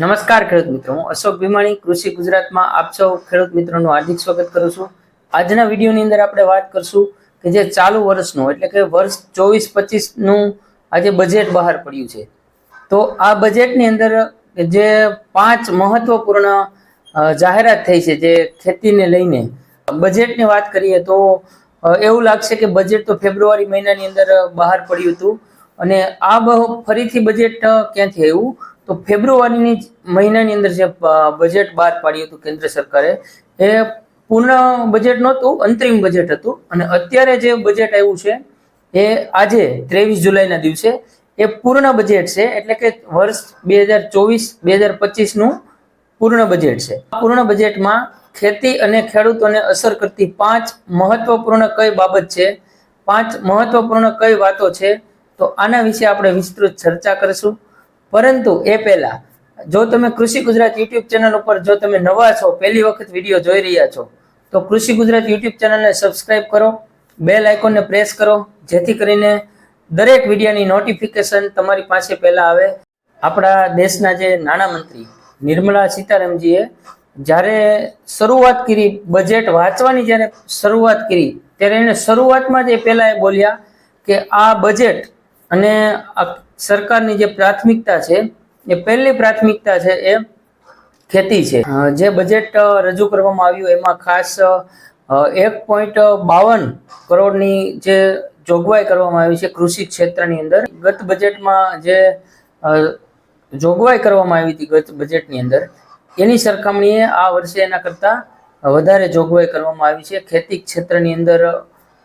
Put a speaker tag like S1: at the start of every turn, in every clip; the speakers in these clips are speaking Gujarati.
S1: નમસ્કાર ખેડૂત મિત્રો, હું અશોક ભીમાણી, કૃષિ ગુજરાતમાં આપ સૌ ખેડૂત મિત્રોનું હાર્દિક સ્વાગત કરું છું. આજના વિડીયોની અંદર આપણે વાત કરશું કે જે ચાલુ વર્ષનું, એટલે કે વર્ષ ચોવીસ પચીસનું આજે બજેટ બહાર પડ્યું છે. તો આ બજેટની અંદર જે પાંચ મહત્વપૂર્ણ જાહેરાત થઈ છે જે ખેતીને લઈને બજેટની વાત કરીએ તો એવું લાગશે કે બજેટ તો ફેબ્રુઆરી મહિનાની અંદર બહાર પડ્યું હતું અને આ ફરીથી બજેટ ક્યાંથી આવ્યું? તો ફેબ્રુઆરીની મહિનાની અંદર જે બજેટ બહાર પાડ્યું હતું કેન્દ્ર સરકારે, એ પૂર્ણ બજેટ નહોતું, અંતરિમ બજેટ હતું. અને અત્યારે જે બજેટ આવ્યું છે, એ આજે ત્રેવીસ જુલાઈના દિવસે, એ પૂર્ણ બજેટ છે, એટલે કે વર્ષ બે હજાર ચોવીસ, બે હજાર પચીસનું પૂર્ણ બજેટ છે. પૂર્ણ બજેટમાં ખેતી અને ખેડૂતોને અસર કરતી પાંચ મહત્વપૂર્ણ કઈ બાબત છે, પાંચ મહત્વપૂર્ણ કઈ વાતો છે, તો આના વિશે આપણે વિસ્તૃત ચર્ચા કરીશું. પરંતુ એ પહેલા, જો તમે કૃષિ ગુજરાત યુટ્યુબ ચેનલ ઉપર જો તમે નવા છો, પહેલી વખત વીડિયો જોઈ રહ્યા છો, તો કૃષિ ગુજરાત યુટ્યુબ ચેનલને સબસ્ક્રાઇબ કરો બેલ આઇકોનને પ્રેસ કરો, જેથી કરીને દરેક વિડીયોની નોટિફિકેશન તમારી પાસે પહેલાં આવે. આપણા દેશના જે નાણામંત્રી નિર્મલા સીતારામજીએ જ્યારે શરૂઆત કરી બજેટ વાંચવાની જ્યારે શરૂઆત કરી, ત્યારે એને શરૂઆતમાં જ એ પહેલાં એ બોલ્યા કે આ બજેટ અને સરકારની જે પ્રાથમિકતા છે, એ પહેલી પ્રાથમિકતા છે એ ખેતી છે. જે બજેટ રજૂ કરવામાં આવ્યું એમાં ખાસ એક પોઈન્ટ બાવન કરોડની જે જોગવાઈ કરવામાં આવી છે કૃષિ ક્ષેત્રની અંદર. ગત બજેટમાં જે જોગવાઈ કરવામાં આવી હતી ગત બજેટની અંદર, એની સરખામણીએ આ વર્ષે એના કરતાં વધારે જોગવાઈ કરવામાં આવી છે. ખેતી ક્ષેત્રની અંદર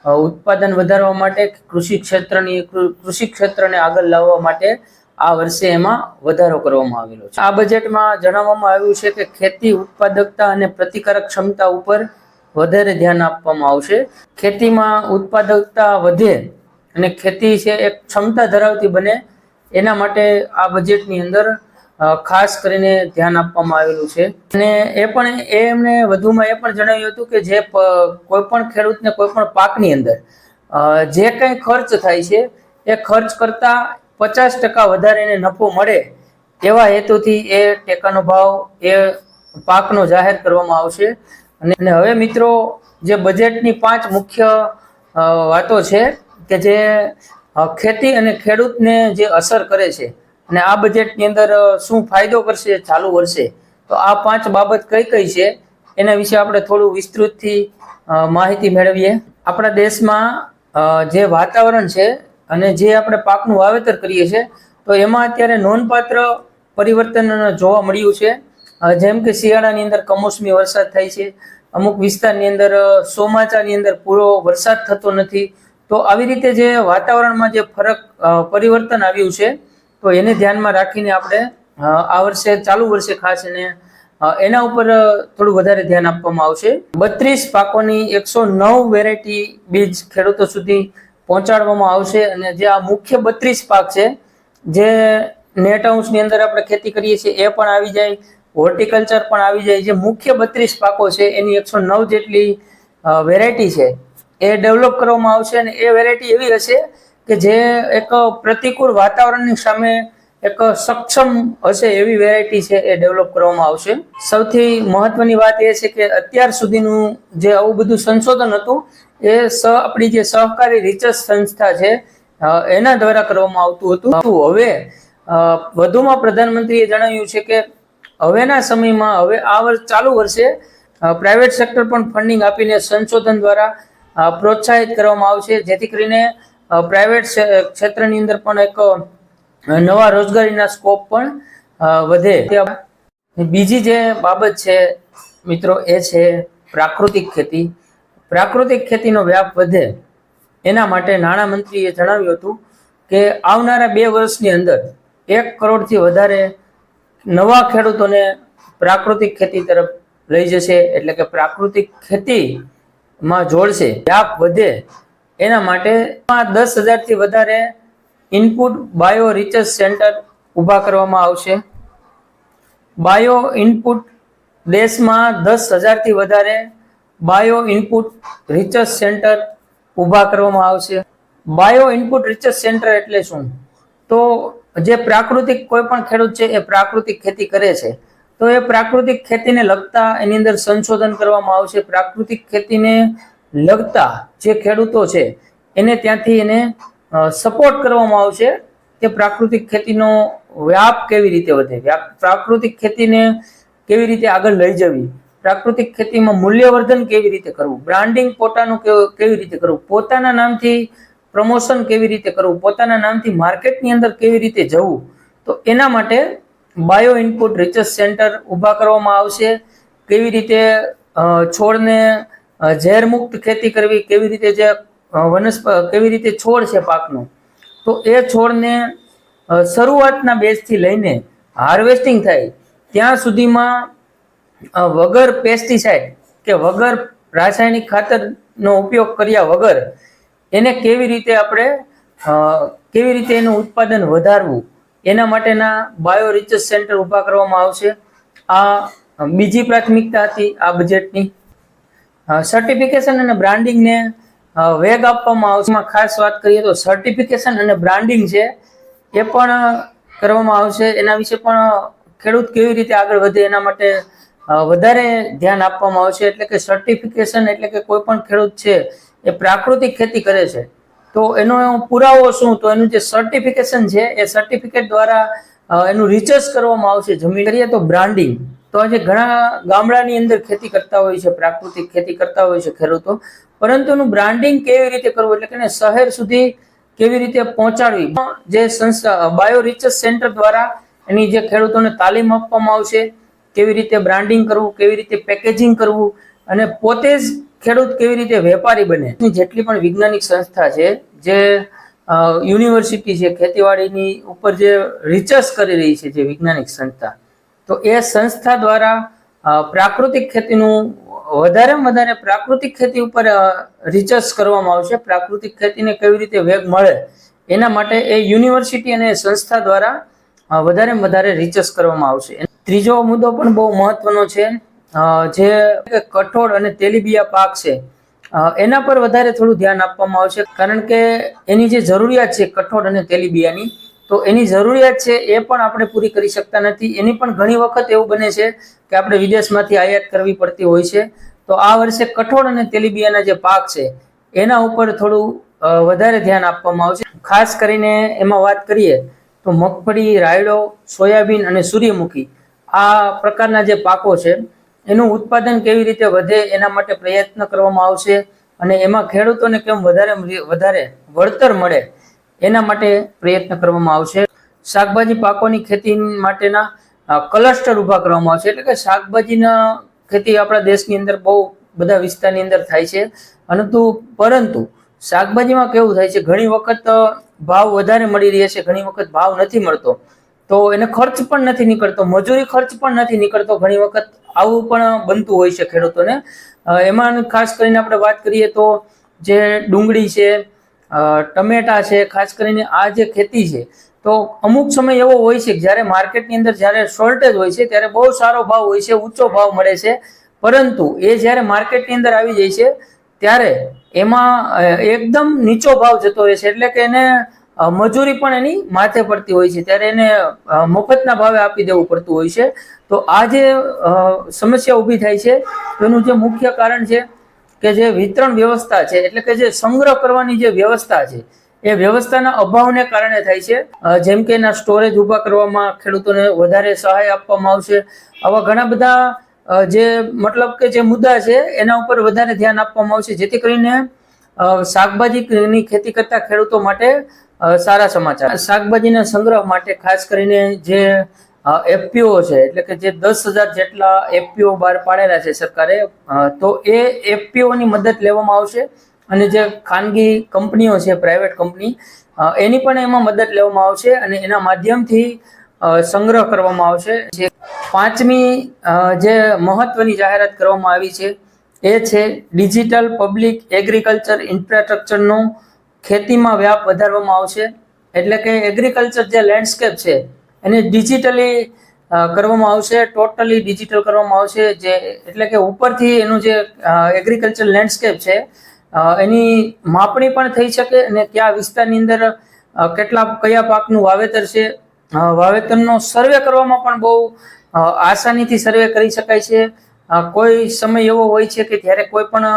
S1: ઉત્પાદન વધારવા માટે કૃષિ ક્ષેત્રની કૃષિ ક્ષેત્રને આગળ લાવવા માટે આ વર્ષે એમાં વધારો કરવામાં આવેલો છે. આ બજેટમાં જણાવવામાં આવ્યું છે કે ખેતી ઉત્પાદકતા અને પ્રતિકારક ક્ષમતા ઉપર વધારે ધ્યાન આપવામાં આવશે. ખેતીમાં ઉત્પાદકતા વધે અને ખેતી છે, એક ક્ષમતા ધરાવતી બને, એના માટે આ બજેટની અંદર ખાસ કરીને ધ્યાન આપવામાં આવેલું છે. અને એ પણ, એ એમણે વધુમાં એ પણ જણાવ્યું હતું કે જે પ- કોઈ પણ ખેડૂતને કોઈ પણ પાકની અંદર જે કંઈ ખર્ચ થાય છે, એ ખર્ચ કરતાં પચાસ ટકા વધારે એને નફો મળે એવા હેતુથી એ ટેકાનો ભાવ એ પાકનો જાહેર કરવામાં આવશે. અને હવે મિત્રો, જે બજેટની પાંચ મુખ્ય વાતો છે કે જે ખેતી અને ખેડૂતને જે અસર કરે છે અને આ બજેટની અંદર શું ફાયદો કરશે, ચાલુ વર્ષે? તો આ પાંચ બાબત કઈ કઈ છે, એના વિશે આપણે થોડું વિસ્તૃતથી માહિતી મેળવીએ. આપણા દેશમાં જે વાતાવરણ છે અને જે આપણે પાકનું વાવેતર કરીએ છીએ, તો એમાં અત્યારે નોંધપાત્ર પરિવર્તન જોવા મળ્યું છે. જેમ કે શિયાળાની અંદર કમોસમી વરસાદ થાય છે, અમુક વિસ્તારની અંદર ચોમાસાની અંદર પૂરો વરસાદ થતો નથી. તો આવી રીતે જે વાતાવરણમાં જે ફરક પરિવર્તન આવ્યું છે તો એને ધ્યાનમાં રાખીને આપણે આ વર્ષે, ચાલુ વર્ષે ખાસ એને એના ઉપર થોડું વધારે ધ્યાન આપવામાં આવશે. બત્રીસ પાકોની એકસો નવ વેરાયટી બીજ ખેડૂતો સુધી પહોંચાડવામાં આવશે અને જે આ મુખ્ય બત્રીસ પાક છે, જે નેટ હાઉસની અંદર આપણે ખેતી કરીએ છીએ, એ પણ આવી જાય, હોર્ટિકલ્ચર પણ આવી જાય, જે મુખ્ય બત્રીસ પાકો છે, એની એકસો નવ જેટલી વેરાયટી છે, એ ડેવલપ કરવામાં આવશે અને એ વેરાયટી એવી હશે કે જે એક પ્રતિકૂળ વાતાવરણની સામે એક સક્ષમ હશે એવી વેરાયટી છે એ ડેવલપ કરવામાં આવશે. સૌથી મહત્વની વાત એ છે કે અત્યાર સુધીનું જે આવું બધું સંશોધન હતું, એ સ આપણી જે સહકારી રિસર્ચ સંસ્થા છે એના દ્વારા કરવામાં આવતું હતું. હવે વધુમાં પ્રધાનમંત્રીએ જણાવ્યું છે કે હવેના સમયમાં હવે આ વર્ષ ચાલુ વર્ષે પ્રાઇવેટ સેક્ટર પણ ફંડિંગ આપીને સંશોધન દ્વારા પ્રોત્સાહિત કરવામાં આવશે, જેથી કરીને પ્રાઇવેટ ક્ષેત્રની અંદર પણ એક નવા રોજગારીના સ્કોપ પણ વધે. બીજી જે બાબત છે, મિત્રો, એ છે પ્રાકૃતિક ખેતી. પ્રાકૃતિક ખેતીનો વ્યાપ વધે. એના માટે નાણામંત્રીએ જણાવ્યું હતું કે આવનારા બે વર્ષની અંદર એક કરોડથી વધારે નવા ખેડૂતોને પ્રાકૃતિક ખેતી તરફ લઈ જશે, એટલે કે પ્રાકૃતિક ખેતીમાં જોડશે. વ્યાપ વધે. એના માટે દસ હજારથી વધારે ઇનપુટ બાયો રિસર્ચ સેન્ટર ઊભા કરવામાં આવશે. બાયો ઇનપુટ દેશમાં દસ હજારથી વધારે બાયો ઇનપુટ રિસર્ચ સેન્ટર ઊભા કરવામાં આવશે. બાયો ઇનપુટ રિસર્ચ સેન્ટર એટલે શું? તો જે પ્રાકૃતિક કોઈ પણ ખેડૂત છે, એ પ્રાકૃતિક ખેતી કરે છે. તો એ પ્રાકૃતિક ખેતીને લગતા એની અંદર સંશોધન કરવામાં આવશે. પ્રાકૃતિક ખેતીને લગતા જે ખેડૂતો છે, એને ત્યાંથી એને સપોર્ટ કરવામાં આવશે કે પ્રાકૃતિક ખેતીનો વ્યાપ કેવી રીતે વધે પ્રાકૃતિક ખેતીને કેવી રીતે આગળ લઈ જવી, પ્રાકૃતિક ખેતીમાં મૂલ્યવર્ધન કેવી રીતે કરવું બ્રાન્ડિંગ પોતાનું કેવી રીતે કરવું, પોતાના નામથી પ્રમોશન કેવી રીતે કરવું, પોતાના નામથી માર્કેટની અંદર કેવી રીતે જવું, તો એના માટે બાયો ઇનપુટ રિસર્ચ સેન્ટર ઊભા કરવામાં આવશે, કેવી રીતે છોડને અ, ઝેરમુક્ત ખેતી કરવી કેવી રીતે જે વનસ્પ કેવી રીતે છોડ છે પાકનો? તો એ છોડને શરૂઆતના બેઝથી લઈને હાર્વેસ્ટિંગ થાય ત્યાં સુધીમાં વગર પેસ્ટિસાઇડ કે વગર રાસાયણિક ખાતરનો ઉપયોગ કર્યા વગર એને કેવી રીતે આપણે કેવી રીતે એનું ઉત્પાદન વધારવું એના માટેના બાયો રિસર્ચ સેન્ટર ઊભા કરવામાં આવશે. આ બીજી પ્રાથમિકતા હતી આ બજેટની. સર્ટિફિકેશન અને બ્રાન્ડિંગને વેગ આપવામાં આવશે. એમાં ખાસ વાત કરીએ તો સર્ટિફિકેશન અને બ્રાન્ડિંગ છે, એ પણ કરવામાં આવશે. એના વિશે પણ ખેડૂત કેવી રીતે આગળ વધે એના માટે વધારે ધ્યાન આપવામાં આવશે. એટલે કે સર્ટિફિકેશન એટલે કે કોઈ પણ ખેડૂત છે, એ પ્રાકૃતિક ખેતી કરે છે. તો એનો પુરાવો શું? તો એનું જે સર્ટિફિકેશન છે, એ સર્ટિફિકેટ દ્વારા એનું રિસર્ચ કરવામાં આવશે. જમીન કરીએ તો બ્રાન્ડિંગ તો આજે ઘણા ગામડાની અંદર ખેતી કરતા હોય છે, પ્રાકૃતિક ખેતી કરતા હોય છે ખેડૂતો. પરંતુ એનું બ્રાન્ડિંગ કેવી રીતે કરવું? એટલે કે શહેર સુધી કેવી રીતે પહોંચાડવી? જે સંસ્થા બાયો રિસર્ચ સેન્ટર દ્વારા એની જે ખેડૂતોને તાલીમ આપવામાં આવશે, કેવી રીતે બ્રાન્ડિંગ કરવું, કેવી રીતે પેકેજિંગ કરવું અને પોતે જ ખેડૂત કેવી રીતે વેપારી બને? જેટલી પણ વૈજ્ઞાનિક સંસ્થા છે, જે યુનિવર્સિટી છે, ખેતીવાડીની ઉપર જે રિસર્ચ કરી રહી છે જે વૈજ્ઞાનિક સંસ્થા તો એ સંસ્થા દ્વારા પ્રાકૃતિક ખેતીનું વધારેમાં વધારે પ્રાકૃતિક ખેતી ઉપર રિસર્ચ કરવામાં આવશે. પ્રાકૃતિક ખેતીને કેવી રીતે વેગ મળે એના માટે એ યુનિવર્સિટી અને સંસ્થા દ્વારા વધારેમાં વધારે રિસર્ચ કરવામાં આવશે. ત્રીજો મુદ્દો પણ બહુ મહત્વનો છે જે કઠોળ અને તેલીબિયા પાક છે એના પર વધારે થોડું ધ્યાન આપવામાં આવશે. કારણ કે એની જે જરૂરિયાત છે કઠોળ અને તેલીબિયાની તો એની જરૂરિયાત છે એ પણ આપણે પૂરી કરી શકતા નથી. એની પણ ઘણી વખત એવું બને છે કે આપણે વિદેશમાંથી આયાત કરવી પડતી હોય છે. તો આ વર્ષે કઠોળ અને તેલીબિયાના જે પાક છે, એના ઉપર થોડું વધારે ધ્યાન આપવામાં આવશે. ખાસ કરીને એમાં વાત કરીએ તો મગફળી, રાયડો, સોયાબીન અને સૂર્યમુખી આ પ્રકારના જે પાકો છે, એનું ઉત્પાદન કેવી રીતે વધે એના માટે પ્રયત્ન કરવામાં આવશે અને એમાં ખેડૂતોને કેમ વધારે વધારે વળતર મળે એના માટે પ્રયત્ન કરવામાં આવશે. શાકભાજી પાકોની ખેતી માટેના ક્લસ્ટર ઊભા કરવામાં આવશે. એટલે કે શાકભાજીના ખેતી આપણા દેશની અંદર બહુ બધા વિસ્તારની અંદર થાય છે. પરંતુ પરંતુ શાકભાજીમાં કેવું થાય છે, ઘણી વખત ભાવ વધારે મળી રહે છે, ઘણી વખત ભાવ નથી મળતો. તો એને ખર્ચ પણ નથી નીકળતો, મજૂરી ખર્ચ પણ નથી નીકળતો, ઘણી વખત આવું પણ બનતું હોય છે ખેડૂતોને. એમાં ખાસ કરીને આપણે વાત કરીએ તો જે ડુંગળી છે ટમેટા છે, ખાસ કરીને આ જે ખેતી છે, તો અમુક સમય એવો હોય છે જ્યારે માર્કેટની અંદર જ્યારે શોર્ટેજ હોય છે, ત્યારે બહુ સારો ભાવ હોય છે, ઊંચો ભાવ મળે છે. પરંતુ એ જ્યારે માર્કેટની અંદર આવી જાય છે, ત્યારે એમાં એકદમ નીચો ભાવ જતો હોય છે, એટલે કે એને મજૂરી પણ એની માથે પડતી હોય છે, ત્યારે એને મફતના ભાવે આપી દેવું પડતું હોય છે. તો આ જે સમસ્યા ઊભી થાય છે તેનું જે મુખ્ય કારણ છે કે જે વિતરણ વ્યવસ્થા છે, એટલે કે જે સંગ્રહ કરવાની જે વ્યવસ્થા છે, એ વ્યવસ્થાના અભાવને કારણે થાય છે. જેમ કે એના સ્ટોરેજ ઊભા કરવામાં ખેડૂતોને વધારે સહાય આપવામાં આવશે. આવા ઘણા બધા જે મતલબ કે જે મુદ્દા છે, એના ઉપર વધારે ધ્યાન આપવામાં આવશે, જેથી કરીને શાકભાજીની ખેતી કરતા ખેડૂતો માટે સારા સમાચાર. શાકભાજીના સંગ્રહ માટે ખાસ કરીને જે એફપીઓ છે, એટલે કે જે દસ હજાર જેટલા એફપીઓ બહાર પાડેલા છે સરકારે તો એ એફપીઓની મદદ લેવામાં આવશે અને જે ખાનગી કંપનીઓ છે પ્રાઇવેટ કંપની એની પણ એમાં મદદ લેવામાં આવશે અને એના માધ્યમથી સંગ્રહ કરવામાં આવશે. જે પાંચમી જે મહત્વની જાહેરાત કરવામાં આવી છે, એ છે ડિજિટલ પબ્લિક એગ્રીકલ્ચર ઇન્ફ્રાસ્ટ્રક્ચરનો ખેતીમાં વ્યાપ વધારવામાં આવશે. એટલે કે એગ્રીકલ્ચર જે લેન્ડસ્કેપ છે એને ડિજિટલી કરવામાં આવશે ટોટલી ડિજિટલ કરવામાં આવશે, જે એટલે કે ઉપરથી એનું જે એગ્રીકલ્ચર લેન્ડસ્કેપ છે એની માપણી પણ થઈ શકે અને કયા વિસ્તારની અંદર કેટલા, કયા પાકનું વાવેતર છે વાવેતરનો સર્વે કરવામાં પણ બહુ આસાનીથી સર્વે કરી શકાય છે. કોઈ સમય એવો હોય છે કે જ્યારે કોઈ પણ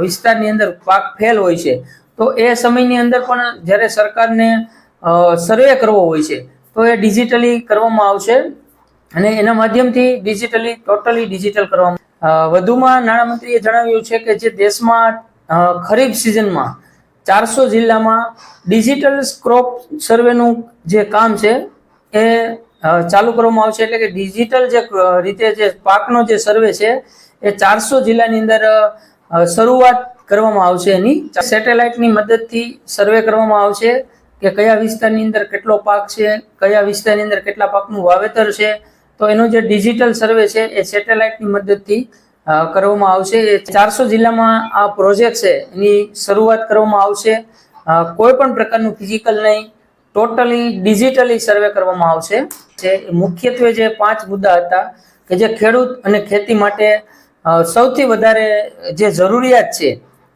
S1: વિસ્તારની અંદર પાક ફેલ હોય છે, તો એ સમયની અંદર પણ જ્યારે સરકારને સર્વે કરવો હોય છે તો એ ડિજિટલી કરવામાં આવશે અને એના માધ્યમથી ડિજિટલી ટોટલી ડિજિટલ કરવામાં વધુમાં નાણામંત્રીએ જણાવ્યું છે કે જે દેશમાં ખરીફ સિઝનમાં ચારસો જિલ્લામાં ડિજિટલ ક્રોપ સર્વેનું જે કામ છે એ ચાલુ કરવામાં આવશે એટલે કે ડિજિટલ જે રીતે જે પાકનો જે સર્વે છે એ ચારસો જિલ્લાની અંદર શરૂઆત કરવામાં આવશે એની. સેટેલાઇટની મદદથી સર્વે કરવામાં આવશે. કે કયા વિસ્તારની અંદર કેટલો પાક છે, કયા વિસ્તારની અંદર કેટલા પાકનું વાવેતર છે, તો એનો જે ડિજિટલ સર્વે છે એ સેટેલાઇટની મદદથી કરવામાં આવશે. એ ચારસો જિલ્લામાં આ પ્રોજેક્ટ છે, એની શરૂઆત કરવામાં આવશે. કોઈ પણ પ્રકારનું ફિઝિકલ નહીં, ટોટલી ડિજિટલી સર્વે કરવામાં આવશે. એ મુખ્યત્વે જે પાંચ મુદ્દા હતા, કે જે ખેડૂત અને ખેતી માટે સૌથી વધારે જે જરૂરિયાત છે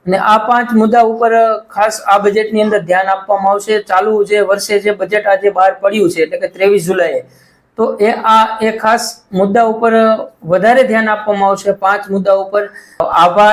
S1: અને આ પાંચ મુદ્દા ઉપર ખાસ આ બજેટની અંદર ધ્યાન આપવામાં આવશે. ચાલુ જે વર્ષે જે બજેટ આજે બહાર પડ્યું છે, એટલે કે ત્રેવીસ જુલાઈએ, તો એ આ, એ ખાસ મુદ્દા ઉપર વધારે ધ્યાન આપવામાં આવશે. પાંચ મુદ્દા ઉપર આભાર.